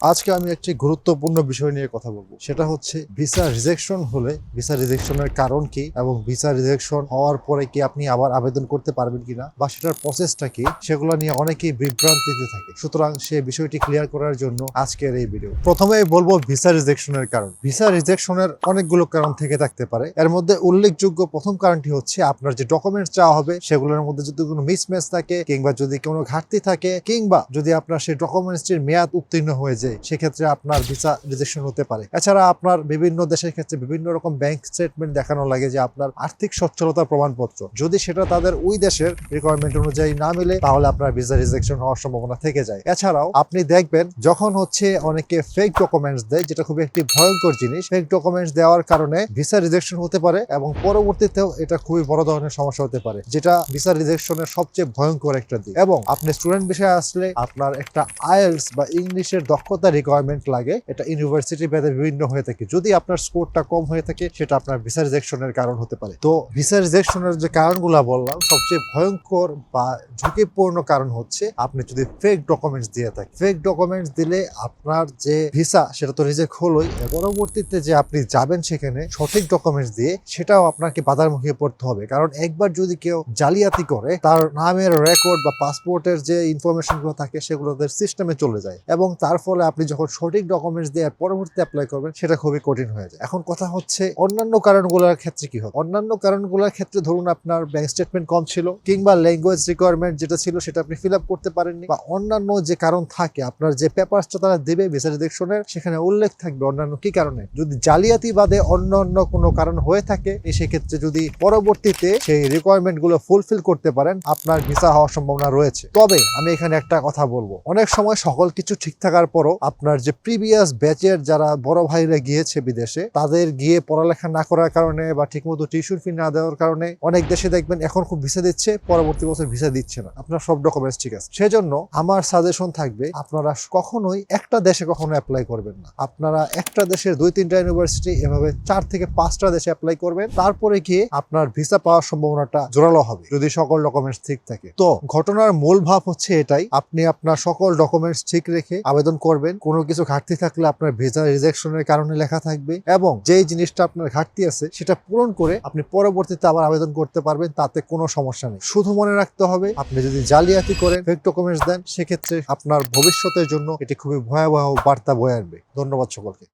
আজকে আমি একটি গুরুত্বপূর্ণ বিষয় নিয়ে কথা বলব। সেটা হচ্ছে ভিসা রিজেকশন হলে, ভিসা রিজেকশনের কারণ কি এবং ভিসা রিজেকশন হওয়ার পরে কি আপনি আবার আবেদন করতে পারবেন কিনা বা সেটার প্রসেসটা কি, সেগুলো নিয়ে অনেকেই বিভ্রান্তিতে থাকে। সুতরাং সে বিষয়টি ক্লিয়ার করার জন্য আজকের এই ভিডিও প্রথমে বলব ভিসা রিজেকশনের কারণ। ভিসা রিজেকশনের অনেকগুলো কারণ থেকে থাকতে পারে। এর মধ্যে উল্লেখযোগ্য প্রথম কারণটি হচ্ছে আপনার যে ডকুমেন্টস চাওয়া হবে, সেগুলোর মধ্যে যদি কোনো মিসম্যাচ থাকে কিংবা যদি কোনো ঘাটতি থাকে কিংবা যদি আপনার সেই ডকুমেন্টসটির মেয়াদ উত্তীর্ণ হয়ে যায় সেক্ষেত্রে আপনার ভিসা রিজেকশন হতে পারে। এছাড়া আপনার বিভিন্ন দেশের ক্ষেত্রে বিভিন্ন রকম ব্যাংক স্টেটমেন্ট দেখানো লাগে যে আপনার আর্থিক সচ্ছলতার প্রমাণপত্র। যদি সেটা তাদের ওই দেশের রিকোয়ারমেন্ট অনুযায়ী না মিলে, তাহলে আপনার ভিসা রিজেকশন হওয়ার সম্ভাবনা থেকে যায়। এছাড়াও আপনি দেখবেন যখন হচ্ছে অনেকে ফেক ডকুমেন্টস দেয়, যেটা খুবই একটি ভয়ঙ্কর জিনিস ফেক ডকুমেন্টস দেওয়ার কারণে ভিসা রিজেকশন হতে পারে এবং পরবর্তীতেও এটা খুবই বড় ধরনের সমস্যা হতে পারে, যেটা ভিসা রিজেকশনের সবচেয়ে ভয়ঙ্কর একটা দিক। এবং আপনি স্টুডেন্ট বিষয়ে আসলে আপনার একটা আইএলস বা ইংলিশের দক্ষতা রিকোয়ারমেন্ট লাগে। এটা ইউনিভার্সিটি ভেদে বিভিন্ন হয়ে থাকে। যদি আপনার স্কোরটা কম হয়ে থাকে, সেটা আপনার ভিসা রিজেকশনের কারণ হতে পারে। তো ভিসা রিজেকশনের যে কারণগুলো বললাম, সবচেয়ে ভয়ঙ্কর বা ঝুঁকিপূর্ণ কারণ হচ্ছে, আপনি যদি ফেক ডকুমেন্টস দিয়ে থাকেন। ফেক ডকুমেন্টস দিলে আপনার যে ভিসা সেটা তো রিজেক্ট হলোই। পরবর্তীতে যে আপনি যাবেন সেখানে, সঠিক ডকুমেন্টস দিয়ে, সেটাও আপনাকে বাধার মুখে পড়তে হবে। কারণ একবার যদি কেউ জালিয়াতি করে, তার নামের রেকর্ড বা পাসপোর্টের যে ইনফরমেশনগুলো থাকে, সেগুলো সিস্টেমে চলে যায়। এবং তার ফলে আপনি যখন সঠিক ডকুমেন্টস দিয়ে পরবর্তী অ্যাপ্লাই করবেন, সেটা খুবই কঠিন হয়ে যায়। এখন কথা হচ্ছে, অন্যান্য কারণগুলোর ক্ষেত্রে কি হবে? অন্যান্য কারণগুলোর ক্ষেত্রে ধরুন আপনার ব্যাংক স্টেটমেন্ট কম ছিল, কিংবা ল্যাঙ্গুয়েজ রিকোয়ারমেন্ট যেটা ছিল, সেটা আপনি ফিল আপ করতে পারেননি, বা অন্যান্য যে কারণ থাকে, আপনার যে পেপারসটা তারা দেবে ভিসা রিজেকশনের সেখানে উল্লেখ থাকবে অন্যান্য কি কারণে? যদি জালিয়াতি বাদে অন্য অন্য কোনো কারণ হয়ে থাকে সেক্ষেত্রে যদি পরবর্তীতে সেই রিকোয়ারমেন্টগুলো ফুলফিল করতে পারেন, আপনার ভিসা হওয়ার সম্ভাবনা রয়েছে। তবে আমি এখানে একটা কথা বলব। অনেক সময় সকল কিছু ঠিক থাকার পরও আপনার যে প্রিভিয়াস ব্যাচের যারা বড় ভাইরা গিয়েছে বিদেশে, তাদের গিয়ে পড়ালেখা না করার কারণে বা ঠিকমতো টিউশন ফি না দেওয়ার কারণে অনেক দেশে দেখবেন এখন খুব ভিসা দিচ্ছে, পরবর্তী বছর ভিসা দিচ্ছে না। আপনার সব ডকুমেন্টস ঠিক আছে। সেজন্য আমার সাজেশন থাকবে, আপনারা কখনোই একটা দেশে কখনো অ্যাপ্লাই করবেন না। আপনারা একটা দেশের দুই তিনটা ইউনিভার্সিটি এভাবে চার থেকে পাঁচটা দেশে অ্যাপ্লাই করবেন, তারপরে গিয়ে আপনার ভিসা পাওয়ার সম্ভাবনাটা জোরালো হবে, যদি সকল ডকুমেন্টস ঠিক থাকে। তো ঘটনার মূল ভাব হচ্ছে এটাই, আপনি আপনার সকল ডকুমেন্টস ঠিক রেখে আবেদন করবেন। কোনো কিছু ঘাটতি থাকলে আপনার ভিসা রিজেকশনের কারণে লেখা থাকবে এবং যেই জিনিসটা আপনার ঘাটতি আছে, সেটা পূরণ করে আপনি পরবর্তীতে আবার আবেদন করতে পারবেন, তাতে কোনো সমস্যা নেই। শুধু মনে রাখতে হবে, আপনি যদি জালিয়াতি করেন ফেক ডকুমেন্টস দেন, সেক্ষেত্রে আপনার ভবিষ্যতের জন্য এটি খুবই ভয়াবহ বার্তা বয়ে আনবে। ধন্যবাদ সকলকে।